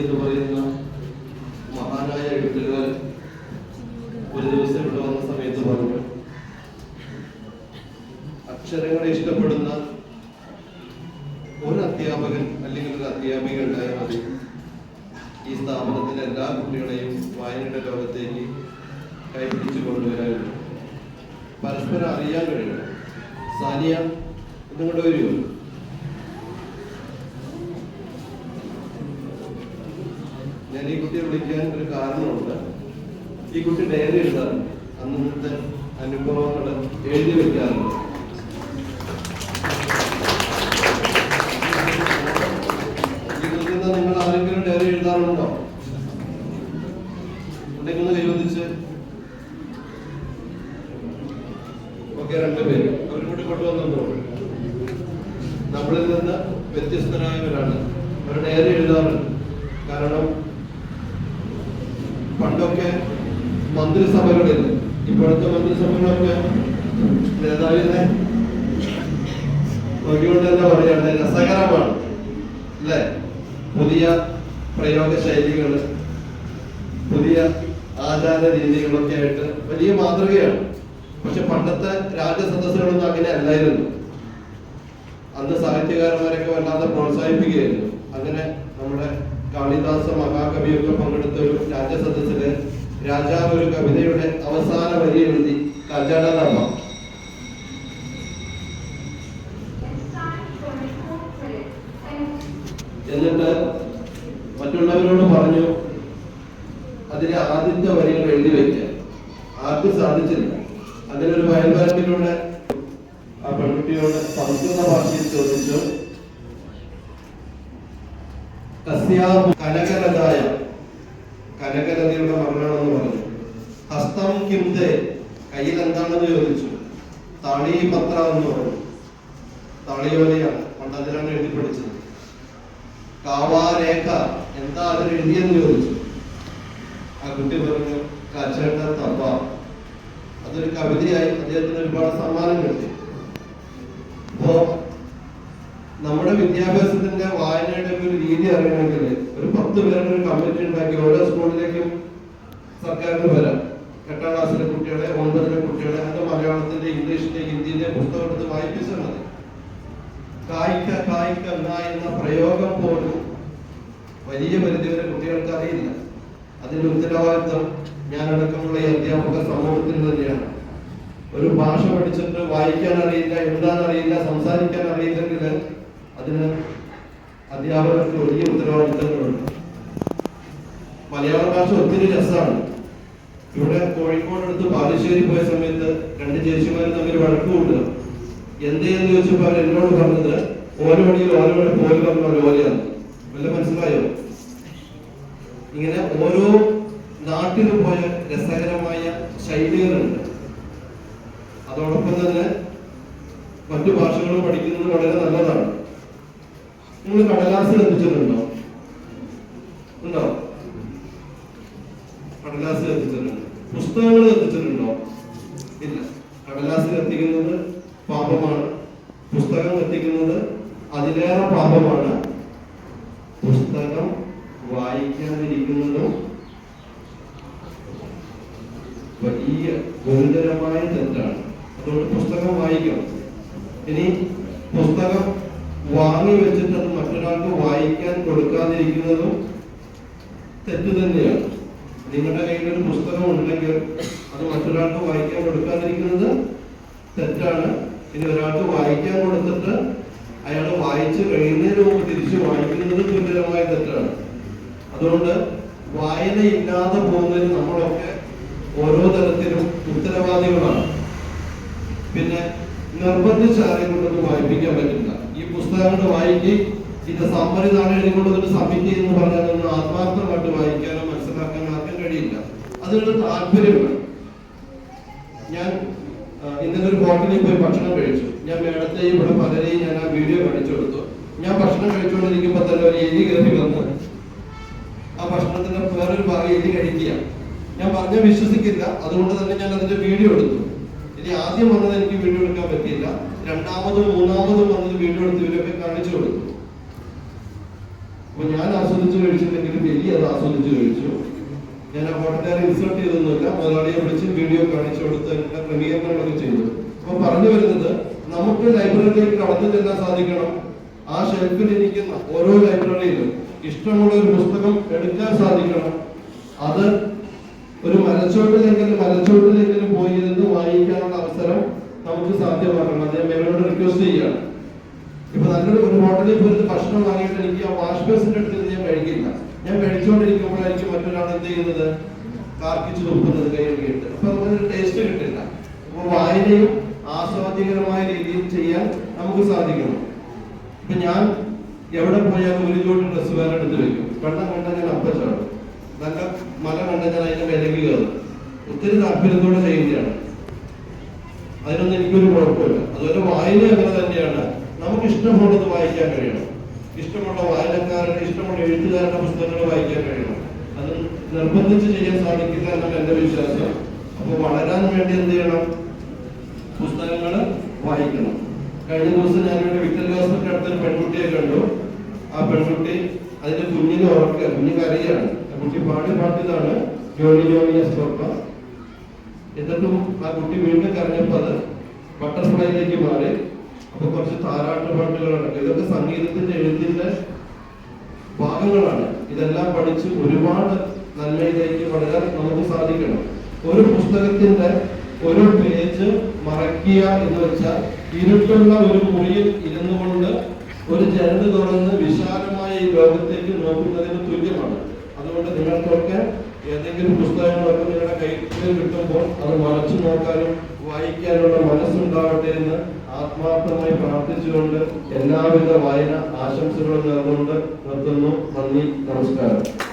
എന്ന് പറയുന്ന മഹാനായ ഒരു ദിവസം സമയത്ത് ഇഷ്ടപ്പെടുന്ന അല്ലെങ്കിൽ ഈ സ്ഥാപനത്തിലെ എല്ലാ കുട്ടികളെയും വായനയുടെ ലോകത്തേക്ക് കൈപിടിച്ചു കൊണ്ടുവരാനുള്ളൂ പരസ്പരം അറിയാൻ കഴിയണം. സാനിയ കൊണ്ട് വരുമോ ഞാൻ ഈ കുട്ടിയെ വിളിക്കാൻ ഒരു കാരണമുണ്ട്. ഈ കുട്ടി ഡയറി എഴുതാറുണ്ട്. അന്നത്തെ അനുഭവങ്ങൾ എഴുതി വെക്കാറുണ്ട് ഈ നിൽക്കുന്ന നിങ്ങൾ ആരെങ്കിലും ഡയറി എഴുതാറുണ്ടോ ഉണ്ടെങ്കിൽ ഒന്ന് കൈവന്നിച്ച് ഓക്കെ രണ്ടുപേര് അവരും കൂടി കൊണ്ടുവന്നു നമ്മളിൽ നിന്ന് വ്യത്യസ്തരായവരാണ്. അവർ ഡയറി എഴുതാറുണ്ട്. കാരണം പണ്ടൊക്കെ മന്ത്രിസഭകളിൽ ഇപ്പോഴത്തെ മന്ത്രിസഭകളൊക്കെ നേതാവിനെ നോക്കിക്കൊണ്ട് തന്നെ പറയാണ് രസകരമാണ്. അല്ലേ? പുതിയ പ്രയോഗ ശൈലികൾ പുതിയ ആചാര രീതികളൊക്കെ ആയിട്ട് വലിയ മാതൃകയാണ്. പക്ഷെ പണ്ടത്തെ രാജ്യസദസ്സുകളൊന്നും അങ്ങനെ അല്ലായിരുന്നു. അന്ന് സാഹിത്യകാരന്മാരൊക്കെ വല്ലാതെ പ്രോത്സാഹിപ്പിക്കുകയായിരുന്നു. അങ്ങനെ നമ്മുടെ കാളിദാസ മഹാകവിയൊക്കെ പങ്കെടുത്ത ഒരു രാജ്യസദസ്സിൽ രാജാവ് ഒരു കവിതയുടെ അവസാന വരി എഴുതി കല്യാണ എന്നിട്ട് മറ്റുള്ളവരോട് പറഞ്ഞു അതിലെ ആദ്യത്തെ വരികൾ എഴുതി വെക്കാൻ ആർക്കും സാധിച്ചില്ല. അങ്ങനെ ഒരു വയൽവരമ്പിലൂടെ ആ പെൺകുട്ടിയോട് സംസ്കൃത ഭാഷയിൽ ചോദിച്ചു കനകരതായ കനകരതയുടെ മകനാണെന്ന് പറഞ്ഞു. ഹസ്തം കിംതെ കയ്യിൽ എന്താണെന്ന് ചോദിച്ചു. തളി പത്ര എന്ന് പറഞ്ഞു. തളിയോലയാണ് പണ്ട് അതിലാണ് എഴുതി പഠിച്ചത്. കാവാരേഖ എന്താ അതിൽ എഴുതിയെന്ന് ചോദിച്ചു. ആ കുട്ടി പറഞ്ഞു കച്ചേട്ട തപ്പ അതൊരു കവിതയായി അദ്ദേഹത്തിന് ഒരുപാട് സമ്മാനം കിട്ടി. അപ്പോ നമ്മുടെ വിദ്യാഭ്യാസത്തിന്റെ വായനയുടെ ഒരു രീതി അറിയണമെങ്കിൽ ഒരു പത്ത് പേരുടെ ഒരു കമ്മിറ്റി ഉണ്ടാക്കി ഓരോ സ്കൂളിലേക്കും സർക്കാരിന് വരാം. എട്ടാം ക്ലാസ്സിലെ കുട്ടികളെ ഒൻപതിലെ കുട്ടികളെ അത് മലയാളത്തിന്റെ ഇംഗ്ലീഷിന്റെ ഹിന്ദിന്റെ പുസ്തകം എടുത്ത് വായിപ്പിച്ചാൽ മതി. കായിക എന്ന പ്രയോഗം പോലും വലിയ പരിധി വരെ കുട്ടികൾക്ക് അറിയില്ല. അതിന്റെ ഉത്തരവാദിത്വം ഞാനടക്കമുള്ള ഈ അധ്യാപക സമൂഹത്തിന് തന്നെയാണ്. ഒരു ഭാഷ പഠിച്ചിട്ട് വായിക്കാൻ അറിയില്ല എഴുതാൻ അറിയില്ല സംസാരിക്കാൻ അറിയില്ലെങ്കിൽ അതിന് അധ്യാപകർക്ക് വലിയ ഉത്തരവാദിത്തങ്ങളുണ്ട്. മലയാള ഭാഷ ഒത്തിരി രസമാണ്. ഇവിടെ കോഴിക്കോട് അടുത്ത് ബാലുശ്ശേരി പോയ സമയത്ത് രണ്ട് ചേച്ചിമാരും തമ്മിൽ വഴക്ക് കൂട്ടുക എന്ത് എന്തേന്ന് ചോദിച്ചപ്പോൾ അവർ എന്നോട് പറഞ്ഞത് ഓരോ മണിയിൽ ഓരോ മണി പോയി പറഞ്ഞ പോലെയാണ്. വല്ല ഇങ്ങനെ ഓരോ നാട്ടിലും പോയ രസകരമായ ശൈലികളുണ്ട്. അതോടൊപ്പം തന്നെ മറ്റു ഭാഷകൾ പഠിക്കുന്നത് വളരെ നല്ലതാണ്. നിങ്ങൾ കടലാസ് ലഭിച്ചിട്ടുണ്ടോ? ഉണ്ടോ? കടലാസ് ലഭിച്ചിട്ടുണ്ട്. പുസ്തകങ്ങൾ ലഭിച്ചിട്ടുണ്ടോ? ഇല്ല. കടലാസ് കത്തിക്കുന്നത് പാപമാണ്. പുസ്തകം കത്തിക്കുന്നത് അതിലേറെ പാപമാണ്. പുസ്തകം വായിക്കാതിരിക്കുന്നതും വലിയ ഗുരുതരമായ തെറ്റാണ്. അതുകൊണ്ട് പുസ്തകം വായിക്കണം ഇനി പുസ്തകം വാങ്ങി വെച്ചിട്ട് അത് മറ്റൊരാൾക്ക് വായിക്കാൻ കൊടുക്കാതിരിക്കുന്നതും തെറ്റ് തന്നെയാണ്. നിങ്ങളുടെ കയ്യിൽ ഒരു പുസ്തകം ഉണ്ടെങ്കിൽ അത് മറ്റൊരാൾക്ക് വായിക്കാൻ കൊടുക്കാതിരിക്കുന്നത് തെറ്റാണ്. ഇനി ഒരാൾക്ക് വായിക്കാൻ കൊടുത്തിട്ട് അയാൾ വായിച്ചു കഴിയുന്നതിന് മുമ്പ് തിരിച്ചു വായിക്കുന്നത് ഗുരുതരമായ തെറ്റാണ്. അതുകൊണ്ട് വായനയില്ലാതെ പോകുന്നതിന് നമ്മളൊക്കെ ഓരോ തരത്തിലും ഉത്തരവാദികളാണ്. പിന്നെ നിർബന്ധിച്ച് ആരെയും കൊണ്ടൊന്നും വായിപ്പിക്കാൻ പറ്റില്ല. ഈ പുസ്തകങ്ങൾ വായിക്കുകയും ഇതിന്റെ സമ്മറി നാളെ എഴുതി കൊണ്ടുവന്നിട്ട് സബ്മിറ്റ് എന്ന് പറഞ്ഞാൽ ഒന്ന് ആത്മാർത്ഥമായിട്ട് വായിക്കാനോ മനസ്സിലാക്കാനോ ആർക്കും കഴിയില്ല. അതിനൊരു താല്പര്യമാണ് ഞാൻ ഇന്നലെ ഒരു ഹോട്ടലിൽ പോയി ഭക്ഷണം കഴിച്ചു. ഞാൻ മേടത്തെയും ഇവിടെ പലരെയും ഞാൻ ആ വീഡിയോ കാണിച്ചു കൊടുത്തു. ഞാൻ ഭക്ഷണം കഴിച്ചുകൊണ്ടിരിക്കുമ്പോൾ തന്നെ ഒരു എലി കയറി വന്നു ഭക്ഷണത്തിന്റെ വേറൊരു ഭാഗം എലി കഴിക്കുക. ഞാൻ പറഞ്ഞ വിശ്വസിക്കില്ല. അതുകൊണ്ട് തന്നെ ഞാൻ അതിന്റെ വീഡിയോ എടുത്തു. ഇനി ആദ്യം വന്നത് എനിക്ക് വീഡിയോ എടുക്കാൻ പറ്റിയില്ല. രണ്ടാമതും മൂന്നാമതും വന്നത് വീഡിയോ എടുത്ത് ഇവരൊക്കെ കാണിച്ചു കൊടുത്തു. അപ്പൊ ഞാൻ ആസ്വദിച്ചു കഴിച്ചിട്ടുണ്ടെങ്കിലും വലിയ അത് ആസ്വദിച്ചു കഴിച്ചു. ഞാൻ ആ ഹോട്ടലുകാരെ ഇൻസൾട്ട് ചെയ്തൊന്നുമില്ല മുതലാളിയെ വിളിച്ച് വീഡിയോ കാണിച്ചു കൊടുത്ത് ക്രമീകരണങ്ങളൊക്കെ ചെയ്തു. അപ്പൊ പറഞ്ഞു വരുന്നത് നമുക്ക് ലൈബ്രറിയിലേക്ക് കടന്നു ചെല്ലാൻ സാധിക്കണം. ആ ഷെൽഫിൽ ഇരിക്കുന്ന ഓരോ ലൈബ്രറിയിലും ഇഷ്ടമുള്ള ഒരു പുസ്തകം എടുക്കാൻ സാധിക്കണം. അത് ഒരു മലച്ചോട്ടിലെങ്കിലും മലച്ചോട്ടിലെങ്കിലും പോയി ഇരുന്ന് വായിക്കാനുള്ള അവസരം നമുക്ക് സാധ്യമാക്കണം അദ്ദേഹം എന്നോട് റിക്വസ്റ്റ് ചെയ്യാണ് ഇപ്പൊ നല്ലൊരു ഒരു ഹോട്ടലിൽ പോയിട്ട് ഭക്ഷണം വാങ്ങിയിട്ട് എനിക്ക് ആ വാഷ് ബേസിന്റെ അടുത്ത് ഞാൻ കഴിക്കില്ല. ഞാൻ കഴിച്ചുകൊണ്ടിരിക്കുമ്പോഴായിരിക്കും മറ്റൊരാൾ എന്ത് ചെയ്യുന്നത്? കാർക്കിച്ച് തുപ്പുന്നത് കൈ കഴുകിയിട്ട് അപ്പൊ നമുക്കൊരു ടേസ്റ്റ് കിട്ടില്ല. അപ്പൊ വായനയും ആസ്വാദ്യകരമായ രീതിയിൽ ചെയ്യാൻ നമുക്ക് സാധിക്കണം. ഇപ്പൊ ഞാൻ എവിടെ പോയാലും ഒരു ജോഡി ഡ്രസ്സ് വേറെ എടുത്ത് വെക്കും. വെള്ളം കണ്ടാൽ ഞാൻ അപ്പ ചാടും. നല്ല മല കണ്ടാൽ ഞാൻ അതിന്റെ വിലക്ക് കയറും. ഒത്തിരി താല്പര്യത്തോടെ ചെയ്യുന്നതാണ്. അതിനൊന്നും എനിക്കൊരു കുഴപ്പമില്ല. അതുപോലെ വായന അങ്ങനെ തന്നെയാണ്. നമുക്ക് ഇഷ്ടമുള്ളത് വായിക്കാൻ കഴിയണം. ഇഷ്ടമുള്ള വായനക്കാരുടെ ഇഷ്ടമുള്ള എഴുത്തുകാരുടെ പുസ്തകങ്ങൾ വായിക്കാൻ കഴിയണം. അത് നിർബന്ധിച്ച് ചെയ്യാൻ സാധിക്കില്ല എന്നാണ് എന്റെ വിശ്വാസം. അപ്പൊ വളരാൻ വേണ്ടി എന്ത് ചെയ്യണം? പുസ്തകങ്ങൾ വായിക്കണം. കഴിഞ്ഞ ദിവസം ഞാനിവിടെ വിക്ടർ ഹോസ്പിറ്റൽ അടുത്തൊരു പെൺകുട്ടിയെ കണ്ടു. ആ പെൺകുട്ടി അതിന്റെ കുഞ്ഞിനെ ഓർക്കുക. കുഞ്ഞ് കരയാണ്. കുട്ടി പാടി പാട്ടിയതാണ് ജോലി ജോലി എസ്കോപ്പ എന്നിട്ടും ആ കുട്ടി വീണ്ടും കരഞ്ഞപ്പോ അത് ബട്ടർഫ്ലൈയിലേക്ക് മാറി. അപ്പൊ കുറച്ച് താരാട്ട് പാട്ടുകളാണ്. ഇതൊക്കെ സംഗീതത്തിന്റെ എഴുത്തിന്റെ ഭാഗങ്ങളാണ്. ഇതെല്ലാം പഠിച്ച് ഒരുപാട് നന്മയിലേക്ക് വളരാൻ നമുക്ക് സാധിക്കണം. ഒരു പുസ്തകത്തിന്റെ ഒരു മറയ്ക്കുക എന്ന് വെച്ചാൽ ഇരുട്ടുള്ള ഒരു മുറിയിൽ ഇരുന്നു കൊണ്ട് ഒരു ജനത തുറന്ന് വിശാലമായ ഈ ലോകത്തേക്ക് നോക്കുന്നതിന് തുല്യമാണ്. അതുകൊണ്ട് നിങ്ങൾക്കൊക്കെ ഏതെങ്കിലും പുസ്തകങ്ങളൊക്കെ നിങ്ങളുടെ കയ്യിൽ കിട്ടുമ്പോൾ അത് മറച്ചു നോക്കാനും വായിക്കാനുള്ള മനസ്സുണ്ടാവട്ടെ എന്ന് ആത്മാർത്ഥമായി പ്രാർത്ഥിച്ചുകൊണ്ട് എല്ലാവിധ വായന ആശംസകളും നേർന്നുകൊണ്ട് നിർത്തുന്നു. നന്ദി നമസ്കാരം.